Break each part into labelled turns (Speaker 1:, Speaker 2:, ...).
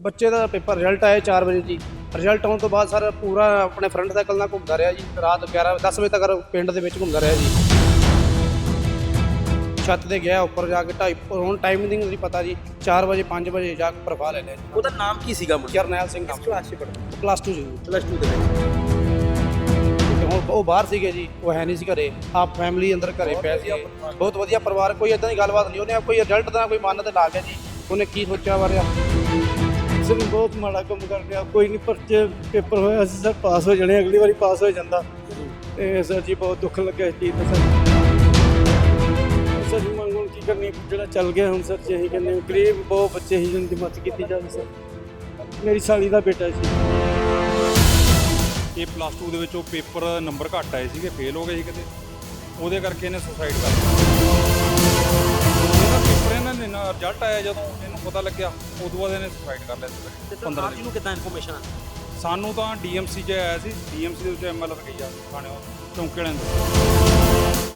Speaker 1: ਬੱਚੇ ਦਾ paper result ਆਇਆ 4 ਵਜੇ ਜੀ। ਰਿਜ਼ਲਟ ਆਉਣ ਤੋਂ ਬਾਅਦ ਸਰ ਪੂਰਾ ਆਪਣੇ ਫਰੈਂਡ ਸਰਕਲ ਨਾਲ ਘੁੰਮਦਾ ਰਿਹਾ ਜੀ। ਰਾਤ 11 10 ਵਜੇ ਤੱਕ ਪਿੰਡ ਦੇ ਵਿੱਚ ਘੁੰਮਦਾ ਰਿਹਾ ਜੀ। ਛੱਤ ਤੇ ਗਿਆ ਉੱਪਰ ਜਾ ਕੇ ਢਾਈ ਹੁਣ ਟਾਈਮਿੰਗ ਨਹੀਂ ਪਤਾ ਜੀ। 4 ਵਜੇ 5 ਵਜੇ ਜਾ ਕੇ ਪ੍ਰਭਾ ਲੈ ਲਿਆ ਜੀ।
Speaker 2: ਉਹਦਾ ਨਾਮ ਕੀ ਸੀਗਾ ਮੁੰਡਾ
Speaker 1: ਜਰਨੈਲ ਸਿੰਘ ਨਾਮ।
Speaker 2: ਕਲਾਸ 'ਚ ਪੜ੍ਹਦਾ?
Speaker 1: ਪਲੱਸ 2 ਜੀ।
Speaker 2: ਪਲੱਸ 2 ਦੇ ਵਿੱਚ
Speaker 1: ਉਹ ਬਾਹਰ ਸੀਗੇ ਜੀ। ਉਹ ਹੈ ਨਹੀਂ ਸੀ ਘਰੇ। ਆਪ ਫੈਮਿਲੀ ਅੰਦਰ ਘਰੇ ਪਏ ਸੀ ਬਹੁਤ ਵਧੀਆ ਪਰਿਵਾਰ। ਕੋਈ ਇਦਾਂ ਦੀ ਗੱਲਬਾਤ ਨਹੀਂ। ਉਹਨੇ ਕੋਈ ਰਿਜ਼ਲਟ ਦਾ ਕੋਈ ਮਨ ਤੇ ਲਾ ਗਿਆ ਜੀ। ਉਹਨੇ ਕੀ ਸੋਚਿਆ ਬਾਰੇ?
Speaker 3: ਸਰ ਬਹੁਤ ਮਾੜਾ ਕੰਮ ਕਰ ਰਿਹਾ ਕੋਈ ਨਹੀਂ, ਪਰਚੇ, ਪੇਪਰ ਹੋਇਆ ਸੀ ਸਰ ਪਾਸ ਹੋ ਜਾਣੇ ਅਗਲੀ ਵਾਰੀ ਪਾਸ ਹੋ ਜਾਂਦਾ। ਤੇ ਸਰ ਜੀ, ਬਹੁਤ ਦੁੱਖ ਲੱਗਿਆ ਇਸ ਚੀਜ਼ ਦਾ ਸਰ। ਸਰ ਜੀ, ਮੰਗ ਕੀ ਕਰਨੀ? ਜਿਹੜਾ ਚੱਲ ਗਿਆ ਹੁਣ ਸਰ ਜੀ ਅਸੀਂ ਕਹਿੰਦੇ ਗਰੀਬ, ਬਹੁਤ ਬੱਚੇ ਹੀ ਜਿੰਨ ਦੀ ਮਦਦ ਕੀਤੀ ਜਾਵੇ ਸਰ। ਮੇਰੀ ਸਾਲੀ ਦਾ ਬੇਟਾ ਸੀ
Speaker 4: ਇਹ ਪਲੱਸ 2 ਦੇ ਵਿੱਚ ਉਹ ਪੇਪਰ ਨੰਬਰ ਘੱਟ ਆਏ ਸੀਗੇ ਫੇਲ ਹੋ ਗਏ ਸੀ ਕਿਤੇ। ਉਹਦੇ ਕਰਕੇ ਇਹਨੇ ਸੁਸਾਈਡ ਕਰ ਲਿਆ ਇਹਦਾ ਪੇਪਰ ਇਹਨਾਂ ਨੇ ਨਾ ਰਿਜ਼ਲਟ ਆਇਆ ਜਦੋਂ। ਇਹਨੂੰ ਪਤਾ ਲੱਗਿਆ, ਉਦੋਂ ਬਾਅਦ ਇਹਨੇ ਸੁਸਾਈਡ ਕਰ ਲਿਆ
Speaker 2: ਤੇ
Speaker 4: ਸੀ 15
Speaker 2: ਸਰਕਾਰ
Speaker 4: ਦਿਨ
Speaker 2: ਨੂੰ ਕਿੱਦਾਂ ਇਨਫੋਰਮੇਸ਼ਨ ਆਉਂਦੀ?
Speaker 4: ਸਾਨੂੰ ਤਾਂ ਡੀਐਮਸੀ 'ਚ ਆਇਆ ਸੀ। ਡੀਐਮਸੀ ਦੇ ਵਿੱਚ ਐਮਐਲਆਰ ਗਈ ਆ ਥਾਣੇ ਚੌਂਕੇ ਵਾਲਿਆਂ ਦੇ।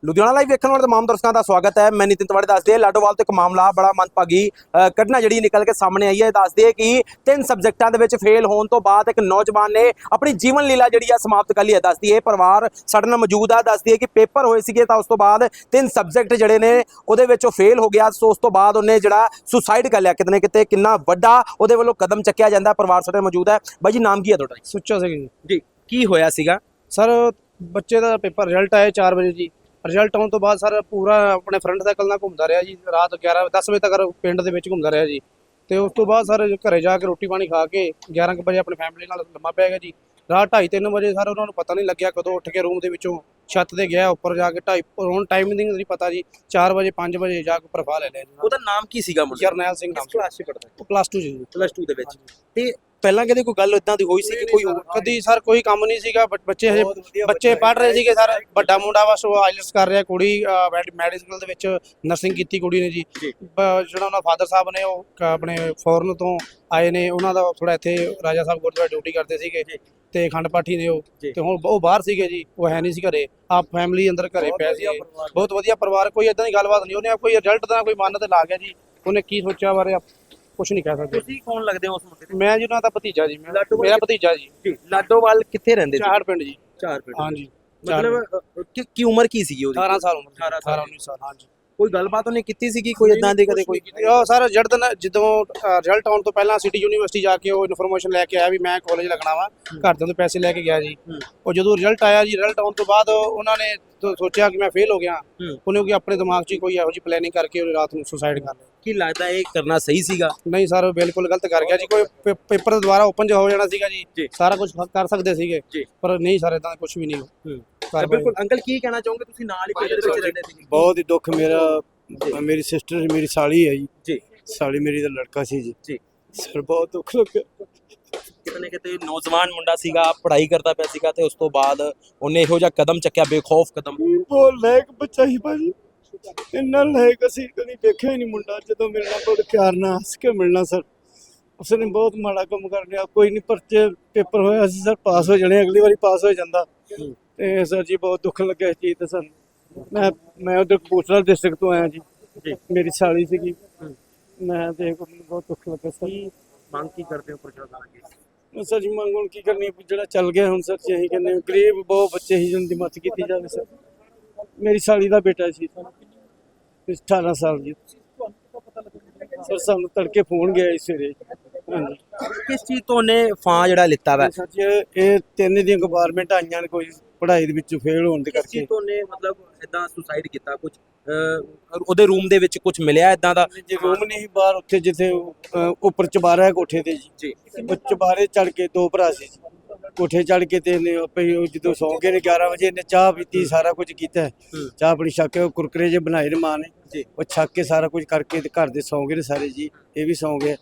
Speaker 2: ਲੁਧਿਆਣਾ ਲਾਈਵ ਵੇਖਣ ਵਾਲੇ ਤਮਾਮ ਦਰਸ਼ਕਾਂ ਦਾ ਸਵਾਗਤ ਹੈ। ਮੈਂ ਨਿਤਿਨ ਤਵਾੜੇ ਦੱਸਦੇ ਲਾਡੋਵਾਲ ਤੋਂ ਇੱਕ ਮਾਮਲਾ ਬੜਾ ਮੰਦਭਾਗੀ ਘਟਨਾ ਜਿਹੜੀ ਨਿਕਲ ਕੇ ਸਾਹਮਣੇ ਆਈ ਹੈ। ਦੱਸਦੇ ਕਿ ਤਿੰਨ ਸਬਜੈਕਟਾਂ ਦੇ ਵਿੱਚ ਫੇਲ ਹੋਣ ਤੋਂ ਬਾਅਦ ਇੱਕ ਨੌਜਵਾਨ ਨੇ ਆਪਣੀ ਜੀਵਨ ਲੀਲਾ ਜਿਹੜੀ ਆ ਸਮਾਪਤ ਕਰ ਲਈ ਹੈ। ਦੱਸਦੀ ਹੈ ਪਰਿਵਾਰ ਸਾਡੇ ਨਾਲ ਮੌਜੂਦ ਆ। ਦੱਸਦੀ ਹੈ ਕਿ ਪੇਪਰ ਹੋਏ ਸੀਗੇ ਤਾਂ ਉਸ ਤੋਂ ਬਾਅਦ ਤਿੰਨ ਸਬਜੈਕਟ ਜਿਹੜੇ ਨੇ ਉਹਦੇ ਵਿੱਚ ਉਹ ਫੇਲ ਹੋ ਗਿਆ। ਸੋ ਉਸ ਤੋਂ ਬਾਅਦ ਉਹਨੇ ਜਿਹੜਾ ਸੁਸਾਈਡ ਕਰ ਲਿਆ ਕਿਤੇ ਨਾ ਕਿਤੇ। ਕਿੰਨਾ ਵੱਡਾ ਉਹਦੇ ਵੱਲੋਂ ਕਦਮ ਚੱਕਿਆ ਜਾਂਦਾ। ਪਰਿਵਾਰ ਸਾਡੇ ਮੌਜੂਦ ਹੈ। ਬਾਈ ਜੀ, ਨਾਮ ਕੀ ਹੈ ਤੁਹਾਡਾ
Speaker 1: ਸੁੱਚਾ ਸਿੰਘ ਜੀ।
Speaker 2: ਜੀ ਕੀ ਹੋਇਆ ਸੀਗਾ?
Speaker 1: ਸਰ ਬੱਚੇ ਦਾ ਪੇਪਰ ਰਿਜ਼ਲਟ ਆਇਆ 4 ਵਜੇ ਜੀ। ਰਿਜ਼ਲਟ ਆਉਣ ਤੋਂ ਬਾਅਦ ਸਰ ਪੂਰਾ ਆਪਣੇ ਫਰੈਂਡ ਸਰਕਲ ਨਾਲ ਘੁੰਮਦਾ ਰਿਹਾ ਜੀ। ਰਾਤ 11 10 ਵਜੇ ਤੱਕ ਪਿੰਡ ਦੇ ਵਿੱਚ ਘੁੰਮਦਾ ਰਿਹਾ ਜੀ। ਤੇ ਉਸ ਤੋਂ ਬਾਅਦ ਸਰ ਘਰੇ ਜਾ ਕੇ ਰੋਟੀ ਪਾਣੀ ਖਾ ਕੇ 11 ਕੁ ਵਜੇ ਆਪਣੀ ਫੈਮਿਲੀ ਨਾਲ ਲੰਮਾ ਪੈ ਗਿਆ ਜੀ। ਰਾਤ 2:30 3 ਵਜੇ ਸਰ ਉਹਨਾਂ ਨੂੰ ਪਤਾ ਨਹੀਂ ਲੱਗਿਆ ਕਦੋਂ ਉੱਠ ਕੇ ਰੂਮ ਦੇ ਵਿੱਚੋਂ ਛੱਤ ਤੇ ਗਿਆ ਉੱਪਰ ਜਾ ਕੇ 2:30 ਹੁਣ ਟਾਈਮਿੰਗ ਨਹੀਂ ਪਤਾ ਜੀ। 4 ਵਜੇ 5 ਵਜੇ ਜਾ ਕੇ ਪ੍ਰਭਾ ਲੈ ਲਿਆ
Speaker 2: ਉਹਦਾ ਨਾਮ ਕੀ ਸੀਗਾ ਮੁੰਡਾ
Speaker 1: ਜਰਨੈਲ ਸਿੰਘ ਨਾਮ
Speaker 2: ਕਲਾਸ 'ਚ ਪੜ੍ਹਦਾ
Speaker 1: ਪਲੱਸ 2 ਜੀ।
Speaker 2: ਪਲੱਸ 2 ਦੇ ਵਿੱਚ। ਤੇ ਪਹਿਲਾਂ ਕਦੇ ਕੋਈ ਗੱਲ ਇਦਾਂ ਦੀ ਹੋਈ ਸੀ ਕਿ ਕੋਈ
Speaker 1: ਕਦੀ ਸਰ ਕੋਈ ਕੰਮ ਨਹੀਂ ਸੀਗਾ ਬਟ ਬੱਚੇ ਹਜੇ ਬੱਚੇ ਪੜ੍ਹ ਰਹੇ ਸੀਗੇ ਸਰ ਵੱਡਾ ਮੁੰਡਾ ਬਸ ਉਹ ਆਈਲਟਸ ਕਰ ਰਿਹਾ ਕੁੜੀ ਮੈਡੀਕਲ ਦੇ ਵਿੱਚ ਨਰਸਿੰਗ ਕੀਤੀ ਕੁੜੀ ਨੇ ਜੀ। ਜਿਹੜਾ ਉਹਨਾਂ ਫਾਦਰ ਸਾਹਿਬ ਨੇ ਉਹ ਆਪਣੇ ਫੋਰਨ ਤੋਂ ਆਏ ਨੇ ਉਹਨਾਂ ਦਾ ਥੋੜਾ ਇੱਥੇ ਰਾਜਾ ਸਾਹਿਬ ਗੁਰਦੁਆਰੇ ਡਿਊਟੀ ਕਰਦੇ ਸੀਗੇ ਤੇ ਖੰਡ ਪਾਠੀ ਨੇ ਉਹ। ਤੇ ਹੁਣ ਉਹ ਬਾਹਰ ਸੀਗੇ ਜੀ ਉਹ ਹੈ ਨਹੀਂ ਸੀ ਘਰੇ। ਆਪ ਫੈਮਿਲੀ ਅੰਦਰ ਘਰੇ ਪਏ ਸੀ। ਬਹੁਤ ਵਧੀਆ ਪਰਿਵਾਰ ਕੋਈ ਇਦਾਂ ਦੀ ਗੱਲਬਾਤ ਨਹੀਂ ਉਹਨੇ ਕੋਈ ਰਿਜ਼ਲਟ ਦਾ ਕੋਈ ਮਨ ਤੇ ਲਾ ਗਿਆ ਜੀ। ਉਹਨੇ ਕੀ ਸੋਚਿਆ ਬਾਰੇ ਕੁਝ ਨਹੀਂ ਕਹਿ ਸਕਦੇ।
Speaker 2: ਤੁਸੀਂ ਕੌਣ ਲੱਗਦੇ ਹੋ ਉਸ ਮੁੰਡੇ ਦੇ?
Speaker 1: ਮੈਂ ਜੀ ਉਹਨਾਂ ਦਾ ਭਤੀਜਾ ਜੀ ਮੈਂ-
Speaker 2: ਲਾਡੋਵਾਲ
Speaker 1: ਮੇਰਾ ਭਤੀਜਾ ਜੀ।
Speaker 2: ਜੀ ਲਾਡੋਵਾਲ ਕਿੱਥੇ ਰਹਿੰਦੇ ਸੀ
Speaker 1: ਚਾਹੜ ਪਿੰਡ ਜੀ।
Speaker 2: ਚਾਰ ਪਿੰਡ।
Speaker 1: ਹਾਂਜੀ
Speaker 2: ਮਤਲਬ ਕਿ ਕੀ ਉਮਰ ਕੀ ਸੀਗੀ ਉਹਦੀ?
Speaker 1: 18 ਸਾਲ ਉਮਰ
Speaker 2: 18
Speaker 1: 18 19 ਸਾਲ ਹਾਂਜੀ
Speaker 2: ਕੋਈ ਗੱਲਬਾਤ ਉਹਨੇ ਕੀਤੀ ਸੀਗੀ? ਕੋਈ ਇਦਾਂ ਦੀ ਕਦੇ ਕੋਈ?
Speaker 1: ਉਹ ਸਰ ਜਦ ਦਿਨ ਜਦੋਂ ਰਿਜ਼ਲਟ ਆਉਣ ਤੋਂ ਪਹਿਲਾਂ ਸਿਟੀ ਯੂਨੀਵਰਸਿਟੀ ਜਾ ਕੇ ਉਹ ਇਨਫੋਰਮੇਸ਼ਨ ਲੈ ਕੇ ਆਇਆ ਵੀ ਮੈਂ ਕਾਲਜ ਲੱਗਣਾ ਵਾ। ਘਰਦਿਆਂ ਤੋਂ ਪੈਸੇ ਲੈ ਕੇ ਗਿਆ ਜੀ। ਉਹ ਜਦੋਂ ਰਿਜ਼ਲਟ ਆਇਆ ਜੀ ਰਿਜ਼ਲਟ ਆਉਣ ਤੋਂ ਬਾਅਦ ਉਹਨਾਂ ਨੇ ਸੋਚਿਆ ਕਿ ਮੈਂ ਫੇਲ ਹੋ ਗਿਆ। ਉਹਨੇ ਕਿ ਆਪਣੇ ਦਿਮਾਗ 'ਚ ਕੋਈ ਇਹੋ ਜਿਹੀ ਪਲੈਨਿੰਗ ਕਰਕੇ ਉਹ ਰਾਤ ਨੂੰ ਸੁਸਾਈਡ ਕਰ ਲਿਆ।
Speaker 2: ਕੀ ਲੱਗਦਾ ਇਹ ਕਰਨਾ ਸਹੀ ਸੀਗਾ?
Speaker 1: ਨਹੀਂ ਸਰ ਬਿਲਕੁਲ ਗਲਤ ਕਰ ਗਿਆ ਜੀ। ਕੋਈ ਪੇ- ਪੇਪਰ ਦੁਬਾਰਾ ਓਪਨ ਹੋ ਜਾਣਾ ਸੀਗਾ
Speaker 2: ਜੀ।
Speaker 1: ਜੀ। ਸਾਰਾ ਕੁਝ ਕਰ ਸਕਦੇ ਸੀਗੇ।
Speaker 2: ਜੀ।
Speaker 1: ਪਰ ਨਹੀਂ ਸਰ ਇਦਾਂ ਕੁਝ ਵੀ ਨਹੀਂ
Speaker 2: ਹੂੰ। ਤਾਂ। ਬਿਲਕੁਲ। ਅੰਕਲ ਕੀ ਕਹਿਣਾ ਚਾਹੋਗੇ? ਤੁਸੀਂ ਨਾਲ ਹੀ ਪਿੰਡ ਦੇ ਵਿੱਚ ਰਹਿੰਦੇ ਸੀ
Speaker 3: ਬਹੁਤ ਹੀ ਦੁੱਖ ਮੇਰਾ ਮੇਰੀ ਸਿਸਟਰ ਮੇਰੀ ਸਾਲੀ ਹੈ ਜੀ।
Speaker 2: ਜੀ।
Speaker 3: ਸਾਲੀ ਮੇਰੀ ਦਾ ਲੜਕਾ ਸੀ ਜੀ।
Speaker 2: ਜੀ।
Speaker 3: ਸਰ ਬਹੁਤ ਦੁੱਖ ਲੱਗਿਆ।
Speaker 2: ਕਿਤੇ ਨਾ ਕਿਤੇ ਨੌਜਵਾਨ ਮੁੰਡਾ ਸੀਗਾ ਪੜ੍ਹਾਈ ਕਰਦਾ ਪਿਆ ਸੀਗਾ ਤੇ ਉਸ ਤੋਂ ਬਾਅਦ ਉਹਨੇ ਇਹੋ ਜਿਹਾ ਕਦਮ ਚੱਕਿਆ ਬੇਖੌਫ ਕਦਮ।
Speaker 3: ਬਹੁਤ ਲਾਇਕ ਬੱਚਾ ਭਾਜੀ। ਇੰਨਾ ਲਾਇਕ ਅਸੀਂ ਕਦੀ ਦੇਖਿਆ ਹੀ ਨਹੀਂ ਮੁੰਡਾ ਜਦੋਂ ਮਿਲਣਾ ਬਹੁਤ ਪਿਆਰ ਨਾਲ ਹੱਸ ਕੇ ਮਿਲਣਾ ਸਰ। ਉਸਨੇ ਬਹੁਤ ਮਾੜਾ ਕੰਮ ਕਰ ਲਿਆ ਕੋਈ ਨਹੀਂ ਪਰਚੇ ਪੇਪਰ ਹੋਇਆ ਸੀ ਸਰ ਪਾਸ ਹੋ ਜਾਣੇ ਅਗਲੀ ਵਾਰੀ ਪਾਸ ਹੋ ਜਾਂਦਾ। ਤੇ ਸਰ ਜੀ ਬਹੁਤ ਦੁੱਖ ਲੱਗਿਆ ਇਸ ਚੀਜ਼ ਤੇ ਸਾਨੂੰ ਮੈਂ ਮੈਂ ਉਧਰ ਕਪੂਰਥਲਾ ਡਿਸਟ੍ਰਿਕਟ ਤੋਂ ਆਇਆ ਜੀ। ਮੇਰੀ ਸਾਲੀ ਸੀਗੀ। ਮੈਂ ਮੈਨੂੰ ਬਹੁਤ ਦੁੱਖ ਲੱਗਾ ਸਰ।
Speaker 2: ਮੰਗ ਕੀ ਕਰਦੇ ਹੋ ਪ੍ਰਸ਼ਾਸਨ ਅੱਗੇ?
Speaker 3: ਸਰ ਜੀ ਮੰਗ ਹੁਣ ਕੀ ਕਰਨੀ ਜਿਹੜਾ ਚੱਲ ਗਿਆ ਹੁਣ ਸਰ ਜੀ ਅਸੀਂ ਕਹਿੰਦੇ ਗਰੀਬ ਬਹੁਤ ਬੱਚੇ ਹੀ ਜਿੰਨ ਦੀ ਮਦਦ ਕੀਤੀ ਜਾਵੇ ਸਰ। ਮੇਰੀ ਸਾਲੀ ਦਾ ਬੇਟਾ ਸੀ। ਸਰ 18 ਸਾਲ ਜੀ ਸਰ ਸਾਨੂੰ ਤੜਕੇ ਫੋਨ ਗਿਆ ਇਸ ਹਾਂਜੀ।
Speaker 2: ਕਿਸ ਚੀਜ਼ ਤੋਂ ਉਹਨੇ ਫਾਂ ਜਿਹੜਾ ਲਿੱਤਾ ਵਾ?
Speaker 3: ਜੀ ਇਹ ਤਿੰਨ ਦੀਆਂ ਗਵਰਨਮੈਂਟ ਆਈਆਂ ਨੇ ਕੋਈ ਪੜ੍ਹਾਈ ਦੇ ਵਿੱਚ ਫੇਲ ਹੋਣ ਦੇ
Speaker 2: ਕਿਸ
Speaker 3: ਕਰਕੇ।
Speaker 2: ਚੀਜ਼ ਤੋਂ ਉਹਨੇ ਮਤਲਬ ਇਦਾਂ ਸੁਸਾਈਡ ਕੀਤਾ? ਕੁਝ ਉਹਦੇ ਰੂਮ ਦੇ ਵਿੱਚ ਕੁਝ ਮਿਲਿਆ ਇਦਾਂ ਦਾ?
Speaker 3: ਜੇ ਰੂਮ ਨਹੀਂ ਬਾਹਰ ਉੱਥੇ ਜਿੱਥੇ ਅਹ, ਉੱਪਰ ਚਬਾਰਾ ਹੈ ਕੋਠੇ ਤੇ ਜੀ।
Speaker 2: ਜੀ।
Speaker 3: ਉਹ ਚਬਾਰੇ ਚੜ ਕੇ ਦੋ ਭਰਾ ਸੀ ਜੀ। ਕੋਠੇ ਚੜ ਕੇ ਤੇ ਇਹਨੇ ਆਪੇ ਉਹ ਜਦੋਂ ਸੌਂ ਗਏ ਨੇ 11 ਵਜੇ ਇਹਨੇ ਚਾਹ ਪੀਤੀ ਸਾਰਾ ਕੁਝ ਕੀਤਾ। ਚਾਹ ਆਪਣੀ ਛੱਕ ਕੇ ਉਹ ਕੁਰਕਰੇ ਜੇ ਬਣਾਏ ਨੇ ਮਾਂ ਨੇ। ਉਹ ਛੱਕ ਕੇ ਸਾਰਾ ਕੁਝ ਕਰਕੇ ਤੇ ਘਰ ਦੇ ਸੌਂ ਗਏ ਨੇ ਸਾਰੇ ਜੀ। ਇਹ ਵੀ ਸੌਂ ਗਏ।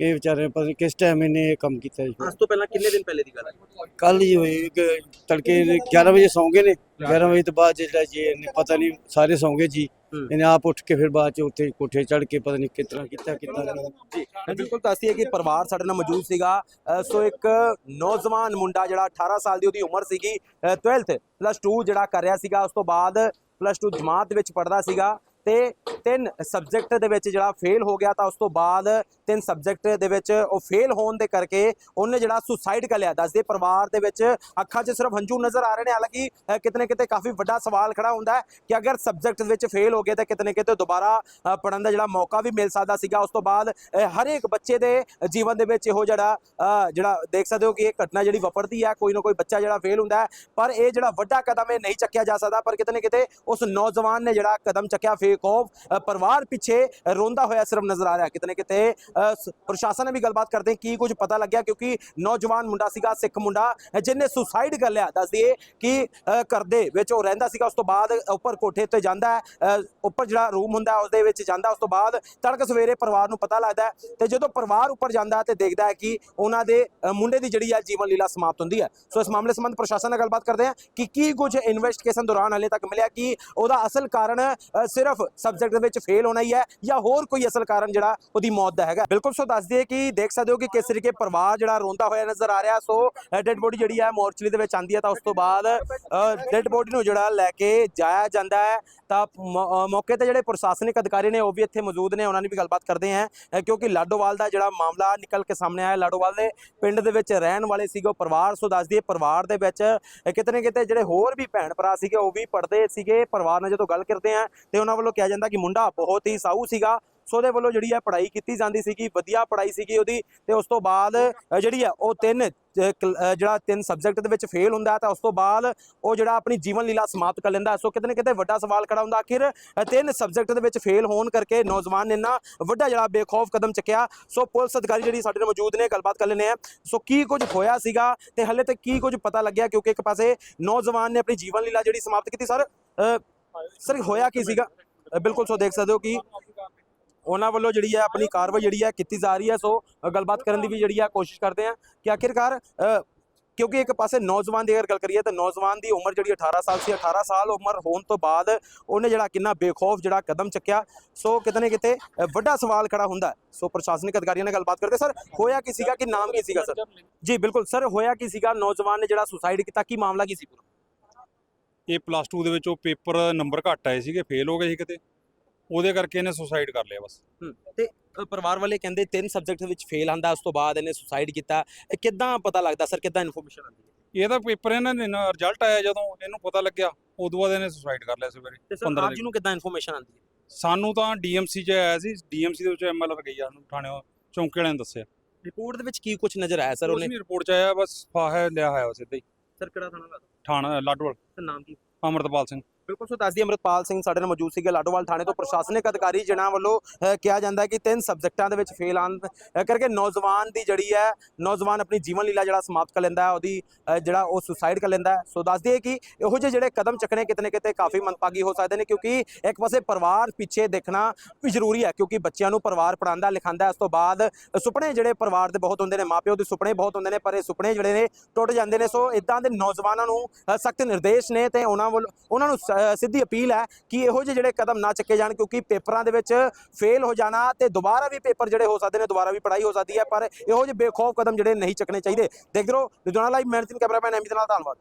Speaker 3: ਇਹ ਵਿਚਾਰੇ ਪਤਾ ਨਹੀਂ ਕਿਸ ਟਾਈਮ ਇਹਨੇ ਇਹ ਕੰਮ ਕੀਤਾ ਜੀ।
Speaker 2: ਅੱਜ ਤੋਂ ਪਹਿਲਾਂ ਕਿੰਨੇ ਦਿਨ ਪਹਿਲੇ ਦੀ ਗੱਲ ਹੈ?
Speaker 3: ਕੱਲ ਹੀ ਹੋਈ ਕਿ ਤੜਕੇ ਇਹਨੇ 11 ਵਜੇ ਸੌਂ ਗਏ ਨੇ। 11 ਵਜੇ ਤੋਂ ਬਾਅਦ ਜਿਹੜਾ ਜੀ ਇਹਨੇ ਪਤਾ ਨਹੀਂ ਸਾਰੇ ਸੌਂ ਗਏ ਜੀ। ਇਹਨੇ ਆਪ ਉੱਠ ਕੇ ਫਿਰ ਬਾਅਦ ਚ ਉੱਥੇ ਕੋਠੇ ਚੜ ਕੇ ਪਤਾ ਨਹੀਂ ਕਿਸ ਤਰ੍ਹਾਂ ਕੀਤਾ ਕਿੱਦਾਂ
Speaker 2: ਜੀ ਬਿਲਕੁਲ ਦੱਸਦੀ ਹੈ ਕਿ ਪਰਿਵਾਰ ਸਾਡੇ ਨਾਲ ਮੌਜੂਦ ਸੀਗਾ। ਅ, ਸੋ ਇੱਕ ਨੌਜਵਾਨ ਮੁੰਡਾ ਜਿਹੜਾ 18 ਸਾਲ ਦੀ ਉਹਦੀ ਉਮਰ ਸੀਗੀ। 12th ਪਲੱਸ 2 ਜਿਹੜਾ ਕਰ ਰਿਹਾ ਸੀਗਾ ਉਸ ਤੋਂ ਬਾਅਦ ਪਲੱਸ 2 ਜਮਾਤ ਵਿੱਚ ਪੜਦਾ ਸੀਗਾ। ਤੇ ਤਿੰਨ ਸਬਜੈਕਟ ਦੇ ਵਿੱਚ ਜਿਹੜਾ ਫੇਲ ਹੋ ਗਿਆ ਤਾਂ ਉਸ ਤੋਂ ਬਾਅਦ ਤਿੰਨ ਸਬਜੈਕਟ ਦੇ ਵਿੱਚ ਉਹ ਫੇਲ ਹੋਣ ਦੇ ਕਰਕੇ ਉਹਨੇ ਜਿਹੜਾ ਸੁਸਾਈਡ ਕਰ ਲਿਆ। ਦੱਸਦੇ ਪਰਿਵਾਰ ਦੇ ਵਿੱਚ ਅੱਖਾਂ 'ਚ ਸਿਰਫ ਹੰਝੂ ਨਜ਼ਰ ਆ ਰਹੇ ਨੇ। ਹਾਲਾਂਕਿ ਅ, ਕਿਤੇ ਨਾ ਕਿਤੇ ਕਾਫੀ ਵੱਡਾ ਸਵਾਲ ਖੜਾ ਹੁੰਦਾ ਹੈ ਕਿ ਅਗਰ ਸਬਜੈਕਟ ਵਿੱਚ ਫੇਲ ਹੋ ਗਏ ਤਾਂ ਕਿਤੇ ਨਾ ਕਿਤੇ ਦੁਬਾਰਾ ਅ, ਪੜ੍ਹਨ ਦਾ ਜਿਹੜਾ ਮੌਕਾ ਵੀ ਮਿਲ ਸਕਦਾ ਸੀਗਾ। ਉਸ ਤੋਂ ਬਾਅਦ ਅ, ਹਰ ਇੱਕ ਬੱਚੇ ਦੇ ਜੀਵਨ ਦੇ ਵਿੱਚ ਇਹੋ ਜਿਹੜਾ ਜਿਹੜਾ ਦੇਖ ਸਕਦੇ ਹੋ ਕਿ ਇਹ ਘਟਨਾ ਜਿਹੜੀ ਵਾਪਰਦੀ ਹੈ ਕੋਈ ਨਾ ਕੋਈ ਬੱਚਾ ਜਿਹੜਾ ਫੇਲ ਹੁੰਦਾ ਹੈ। ਪਰ ਇਹ ਜਿਹੜਾ ਵੱਡਾ ਕਦਮ ਇਹ ਨਹੀਂ ਚੱਕਿਆ ਜਾ ਸਕਦਾ ਪਰ ਕਿਤੇ ਨਾ ਕਿਤੇ ਉਸ ਨੌਜਵਾਨ ਨੇ ਜਿਹੜਾ ਕਦਮ ਚੱਕਿਆ ਫੇਲ ਆਫ ਪਰਿਵਾਰ ਪਿੱਛੇ ਰੋਂਦਾ ਹੋਇਆ ਸਿਰਫ ਨਜ਼ਰ ਆ ਰਿਹਾ। ਕਿਤੇ ਨਾ ਕਿਤੇ ਪ੍ਰਸ਼ਾਸਨ ਨਾਲ ਵੀ ਗੱਲਬਾਤ ਕਰਦੇ ਕੀ ਕੁਝ ਪਤਾ ਲੱਗਿਆ ਕਿਉਂਕਿ ਨੌਜਵਾਨ ਮੁੰਡਾ ਸੀਗਾ ਸਿੱਖ ਮੁੰਡਾ ਅ, ਜਿਹਨੇ ਸੁਸਾਈਡ ਕਰ ਲਿਆ। ਦੱਸ ਦਈਏ ਕਿ ਘਰ ਦੇ ਵਿੱਚ ਉਹ ਰਹਿੰਦਾ ਸੀਗਾ ਉਸ ਤੋਂ ਬਾਅਦ ਉੱਪਰ ਕੋਠੇ ਤੇ ਜਾਂਦਾ ਹੈ ਉੱਪਰ ਜਿਹੜਾ ਰੂਮ ਹੁੰਦਾ ਹੈ, ਉਸ ਦੇ ਵਿੱਚ ਜਾਂਦਾ ਉਸ ਤੋਂ ਬਾਅਦ ਤੜਕ ਸਵੇਰੇ ਪਰਿਵਾਰ ਨੂੰ ਪਤਾ ਲੱਗਦਾ ਤੇ ਜਦੋਂ ਪਰਿਵਾਰ ਉੱਪਰ ਜਾਂਦਾ ਤੇ ਦੇਖਦਾ ਹੈ ਕਿ ਉਹਨਾਂ ਦੇ ਮੁੰਡੇ ਦੀ ਜਿਹੜੀ ਹੈ ਜੀਵਨ ਲੀਲਾ ਸਮਾਪਤ ਹੁੰਦੀ ਹੈ। ਸੋ ਇਸ ਮਾਮਲੇ ਸੰਬੰਧ ਪ੍ਰਸ਼ਾਸਨ ਨਾਲ ਗੱਲਬਾਤ ਕਰਦੇ ਹਾਂ ਕਿ ਕੀ ਕੁਝ ਇਨਵੈਸਟੀਗੇਸ਼ਨ ਦੌਰਾਨ ਹਲੇ ਤੱਕ ਮਿਲਿਆ ਕਿ ਉਹਦਾ ਅਸਲ ਕਾਰਨ ਸਿਰਫ ਸਬਜੈਕਟ ਦੇ ਵਿੱਚ ਫੇਲ ਹੋਣਾ ਹੀ ਹੈ ਜਾਂ ਹੋਰ ਕੋਈ ਅਸਲ ਕਾਰਨ ਜਿਹੜਾ ਉਹਦੀ ਮੌਤ ਦਾ ਹੈਗਾ। ਬਿਲਕੁਲ, ਸੋ ਦੱਸ ਦਈਏ ਕਿ ਦੇਖ ਸਕਦੇ ਹੋ ਕਿ ਕਿਸ ਤਰੀਕੇ ਪਰਿਵਾਰ ਜਿਹੜਾ ਰੋਂਦਾ ਹੋਇਆ ਨਜ਼ਰ ਆ ਰਿਹਾ। ਸੋ ਡੈਡ ਬੋਡੀ ਜਿਹੜੀ ਹੈ ਮੋਰਚਰੀ ਦੇ ਵਿੱਚ ਆਂਦੀ ਹੈ ਤਾਂ ਉਸ ਤੋਂ ਬਾਅਦ ਡੈਡ ਬੋਡੀ ਨੂੰ ਜਿਹੜਾ ਲੈ ਕੇ ਜਾਇਆ ਜਾਂਦਾ ਹੈ। ਤਾਂ ਮੌਕੇ ਤੇ ਜਿਹੜੇ ਪ੍ਰਸ਼ਾਸਨਿਕ ਅਧਿਕਾਰੀ ਨੇ ਉਹ ਵੀ ਇੱਥੇ ਮੌਜੂਦ ਨੇ। ਉਹਨਾਂ ਨਾਲ ਵੀ ਗੱਲਬਾਤ ਕਰਦੇ ਹਾਂ ਕਿਉਂਕਿ ਲਾਡੋਵਾਲ ਦਾ ਜਿਹੜਾ ਮਾਮਲਾ ਨਿਕਲ ਕੇ ਸਾਹਮਣੇ ਆਇਆ। ਲਾਡੋਵਾਲ ਦੇ ਪਿੰਡ ਦੇ ਵਿੱਚ ਰਹਿਣ ਵਾਲੇ ਸੀਗੇ ਉਹ ਪਰਿਵਾਰ। ਸੋ ਦੱਸ ਦਈਏ, ਪਰਿਵਾਰ ਦੇ ਵਿੱਚ ਕਿਤੇ ਨਾ ਕਿਤੇ ਜਿਹੜੇ ਹੋਰ ਵੀ ਭੈਣ ਭਰਾ ਸੀਗੇ ਉਹ ਵੀ ਪੜਦੇ ਸੀਗੇ। ਪਰਿਵਾਰ ਨਾਲ ਜਦੋਂ ਗੱਲ ਕਰਦੇ ਆ ਤੇ ਉਹਨਾਂ ਵੱਲੋਂ ਕਿਹਾ ਜਾਂਦਾ ਕਿ ਮੁੰਡਾ ਬਹੁਤ ਹੀ ਸਾਊ ਸੀਗਾ। ਸੋ ਉਹਦੇ ਵੱਲੋਂ ਜਿਹੜੀ ਹੈ ਪੜ੍ਹਾਈ ਕੀਤੀ ਜਾਂਦੀ ਸੀਗੀ, ਵਧੀਆ ਪੜ੍ਹਾਈ ਸੀਗੀ ਉਹਦੀ ਤੇ ਉਸ ਤੋਂ ਬਾਅਦ ਜਿਹੜੀ ਆ ਉਹ ਤਿੰਨ ਜਿਹੜਾ ਤਿੰਨ ਸਬਜੈਕਟ ਦੇ ਵਿੱਚ ਫੇਲ ਹੁੰਦਾ ਤਾਂ ਉਸ ਤੋਂ ਬਾਅਦ ਉਹ ਜਿਹੜਾ ਆਪਣੀ ਜੀਵਨ ਲੀਲਾ ਸਮਾਪਤ ਕਰ ਲੈਂਦਾ ਸੋ ਕਿਤੇ ਨਾ ਕਿਤੇ ਵੱਡਾ ਸਵਾਲ ਖੜਾ ਹੁੰਦਾ, ਆਖਿਰ ਤਿੰਨ ਸਬਜੈਕਟ ਦੇ ਵਿੱਚ ਫੇਲ ਹੋਣ ਕਰਕੇ ਨੌਜਵਾਨ ਨੇ ਨਾ ਵੱਡਾ ਜਿਹੜਾ ਬੇਖੌਫ ਕਦਮ ਚੱਕਿਆ। ਸੋ ਪੁਲਿਸ ਅਧਿਕਾਰੀ ਜਿਹੜੀ ਸਾਡੇ ਨਾਲ ਮੌਜੂਦ ਨੇ, ਗੱਲਬਾਤ ਕਰ ਲੈਣੇ ਆ ਸੋ ਕੀ ਕੁਝ ਹੋਇਆ ਸੀਗਾ ਤੇ ਹਲੇ ਤੱਕ ਕੀ ਕੁਝ ਪਤਾ ਲੱਗਿਆ? ਕਿਉਂਕਿ ਇੱਕ ਪਾਸੇ ਨੌਜਵਾਨ ਨੇ ਆਪਣੀ ਜੀਵਨ ਲੀਲਾ ਜਿਹੜੀ ਸਮਾਪਤ ਕੀਤੀ, ਸਰ ਸਰ, ਹੋਇਆ ਕੀ ਸੀਗਾ? ਬਿਲਕੁਲ ਸੋ ਦੇਖ ਸਕਦੇ ਹੋ ਕਿ ਉਹਨਾਂ ਵੱਲੋਂ ਜਿਹੜੀ ਹੈ ਆਪਣੀ ਕਾਰਵਾਈ ਜਿਹੜੀ ਹੈ ਕੀਤੀ ਜਾ ਰਹੀ ਹੈ ਸੋ ਗੱਲਬਾਤ ਕਰਨ ਦੀ ਵੀ ਜਿਹੜੀ ਹੈ ਕੋਸ਼ਿਸ਼ ਕਰਦੇ ਆ ਕਿ ਆਖਿਰਕਾਰ ਅ, ਕਿਉਂਕਿ ਇੱਕ ਪਾਸੇ ਨੌਜਵਾਨ ਦੀ ਅਗਰ ਗੱਲ ਕਰੀਏ ਤਾਂ ਨੌਜਵਾਨ ਦੀ ਉਮਰ ਜਿਹੜੀ 18 ਸਾਲ ਸੀ 18 ਸਾਲ ਉਮਰ ਹੋਣ ਤੋਂ ਬਾਅਦ ਉਹਨੇ ਜਿਹੜਾ ਕਿੰਨਾ ਬੇਖੌਫ ਜਿਹੜਾ ਕਦਮ ਚੱਕਿਆ ਸੋ ਕਿਤੇ ਨਾ ਕਿਤੇ ਵੱਡਾ ਸਵਾਲ ਖੜਾ ਹੁੰਦਾ ਸੋ ਪ੍ਰਸ਼ਾਸਨਿਕ ਅਧਿਕਾਰੀਆਂ ਨਾਲ ਗੱਲਬਾਤ ਕਰਦੇ ਸਰ ਹੋਇਆ ਕੀ ਸੀਗਾ? ਕਿ ਨਾਮ ਕੀ ਸੀਗਾ ਸਰ? ਜੀ ਬਿਲਕੁਲ। ਸਰ ਹੋਇਆ ਕੀ ਸੀਗਾ? ਨੌਜਵਾਨ ਨੇ ਜਿਹੜਾ ਸੁਸਾਈਡ ਕੀਤਾ ਕੀ ਮਾਮਲਾ ਕੀ ਸੀ ਪੂਰਾ?
Speaker 4: ਇਹ ਪਲੱਸ 2 ਦੇ ਵਿੱਚ ਉਹ ਪੇਪਰ ਨੰਬਰ ਘੱਟ ਆਏ ਸੀਗੇ ਫੇਲ ਹੋ ਗਏ ਸੀ ਕਿਤੇ। ਉਹਦੇ ਕਰਕੇ ਇਹਨੇ ਸੁਸਾਈਡ ਕਰ ਲਿਆ ਬਸ।
Speaker 2: ਹੂੰ ਤੇ ਅ, ਪਰਿਵਾਰ ਵਾਲੇ ਕਹਿੰਦੇ ਤਿੰਨ ਸਬਜੈਕਟ ਵਿੱਚ ਫੇਲ ਆਂਦਾ ਉਸ ਤੋਂ ਬਾਅਦ ਇਹਨੇ ਸੁਸਾਈਡ ਕੀਤਾ। ਇਹ ਕਿੱਦਾਂ ਪਤਾ ਲੱਗਦਾ ਸਰ ਕਿੱਦਾਂ ਇਨਫੋਰਮੇਸ਼ਨ ਆਉਂਦੀ ਹੈ?
Speaker 4: ਇਹਦਾ ਪੇਪਰ ਇਹਨਾਂ ਨੇ ਰਿਜ਼ਲਟ ਆਇਆ ਜਦੋਂ ਇਹਨੂੰ ਪਤਾ ਲੱਗਿਆ ਉਦੋਂ ਬਾਅਦ ਇਹਨੇ ਸੁਸਾਈਡ ਕਰ ਲਿਆ ਸਵੇਰੇ
Speaker 2: ਤੇ ਸਰ
Speaker 4: 15
Speaker 2: ਆਪ ਜੀ ਨੂੰ ਕਿੱਦਾਂ ਇਨਫੋਰਮੇਸ਼ਨ ਆਉਂਦੀ ਹੈ?
Speaker 4: ਸਾਨੂੰ ਤਾਂ ਡੀਐਮਸੀ 'ਚ ਆਇਆ ਸੀ ਡੀਐਮਸੀ ਦੇ ਵਿੱਚ ਐਮਐਲਆਰ ਗਈ ਆ ਨੂੰ ਥਾਣੇ ਚੌਂਕੀ ਵਾਲਿਆਂ ਨੇ ਦੱਸਿਆ।
Speaker 2: ਰਿਪੋਰਟ ਦੇ ਵਿੱਚ ਕੀ ਕੁਝ ਨਜ਼ਰ ਆਇਆ ਸਰ ਉਹਨੇ?
Speaker 4: ਰਿਪੋਰਟ 'ਚ ਆਇਆ ਬਸ ਫਾਹਾ ਲਿਆ ਹੋਇਆ ਸਿੱਧਾ ਹੀ।
Speaker 2: ਸਰ ਕਿਹੜਾ ਥਾਣਾ ਦਾ
Speaker 4: ਥਾਣਾ ਲਾਡੋਵਾਲ।
Speaker 2: ਨਾਮ ਕੀ?
Speaker 4: ਅਮਰਤਪਾਲ ਸਿੰਘ।
Speaker 2: ਬਿਲਕੁਲ ਸੋ ਦੱਸਦੀ ਅਮਰਪਾਲ ਸਿੰਘ ਸਾਡੇ ਨਾਲ ਮੌਜੂਦ ਸੀਗੇ ਲਾਡੋਵਾਲ ਥਾਣੇ ਤੋਂ ਪ੍ਰਸ਼ਾਸਨਿਕ ਅਧਿਕਾਰੀ, ਜਿਨ੍ਹਾਂ ਵੱਲੋਂ ਕਿਹਾ ਜਾਂਦਾ ਹੈ ਕਿ ਤਿੰਨ ਸਬਜੈਕਟਾਂ ਦੇ ਵਿੱਚ ਫੇਲ ਆਉਣ ਕਰਕੇ ਨੌਜਵਾਨ ਦੀ ਜਿਹੜੀ ਹੈ, ਨੌਜਵਾਨ ਆਪਣੀ ਜੀਵਨ ਲੀਲਾ ਜਿਹੜਾ ਸਮਾਪਤ ਕਰ ਲੈਂਦਾ ਹੈ, ਉਹਦੀ ਜਿਹੜਾ ਉਹ ਸੁਸਾਈਡ ਕਰ ਲੈਂਦਾ ਹੈ। ਸੋ ਦੱਸਦੀ ਹੈ ਕਿ ਇਹੋ ਜਿਹੇ ਜਿਹੜੇ ਕਦਮ ਚੱਕਣੇ ਕਿਤੇ ਨਾ ਕਿਤੇ ਕਾਫੀ ਮੰਦਭਾਗੀ ਹੋ ਸਕਦੇ ਨੇ, ਕਿਉਂਕਿ ਇੱਕ ਪਾਸੇ ਪਰਿਵਾਰ ਪਿੱਛੇ ਦੇਖਣਾ ਵੀ ਜ਼ਰੂਰੀ ਹੈ, ਕਿਉਂਕਿ ਬੱਚਿਆਂ ਨੂੰ ਪਰਿਵਾਰ ਪੜਾਉਂਦਾ ਲਿਖਾਉਂਦਾ ਉਸ ਤੋਂ ਬਾਅਦ ਸੁਪਨੇ ਜਿਹੜੇ ਪਰਿਵਾਰ ਦੇ ਬਹੁਤ ਹੁੰਦੇ ਨੇ, ਮਾਪਿਓ ਦੇ ਸੁਪਨੇ ਬਹੁਤ ਹੁੰਦੇ ਨੇ, ਪਰ ਇਹ ਸੁਪਨੇ ਜਿਹੜੇ ਨੇ ਟੁੱਟ ਜਾਂਦੇ ਨੇ। ਸੋ ਇਦਾਂ ਦੇ ਨੌਜਵਾਨਾਂ ਨੂੰ ਸਖਤ ਨਿਰਦੇਸ਼ ਨੇ ਤੇ ਉਹਨਾਂ ਵੱਲ, ਉਹਨਾਂ ਨੂੰ ਸ- ਸਿੱਧੀ ਅਪੀਲ ਹੈ ਕਿ ਇਹੋ ਜਿਹੇ ਜਿਹੜੇ ਕਦਮ ਨਾ ਚੱਕੇ ਜਾਣ ਕਿਉਂਕਿ ਪੇਪਰਾਂ ਦੇ ਵਿੱਚ ਫੇਲ ਹੋ ਜਾਣਾ ਤੇ ਦੁਬਾਰਾ ਵੀ ਪੇਪਰ ਜਿਹੜੇ ਹੋ ਸਕਦੇ ਨੇ, ਦੁਬਾਰਾ ਵੀ ਪੜ੍ਹਾਈ ਹੋ ਸਕਦੀ ਹੈ, ਪਰ ਇਹੋ ਜਿਹੇ ਬੇਖੌਫ ਕਦਮ ਜਿਹੜੇ ਨਹੀਂ ਚੱਕਣੇ ਚਾਹੀਦੇ। ਦੇਖਦੇ ਰਹੋ, Ludhiana live managing cameraman, Emmy ਦੇ ਨਾਲ ਧੰਨਵਾਦ।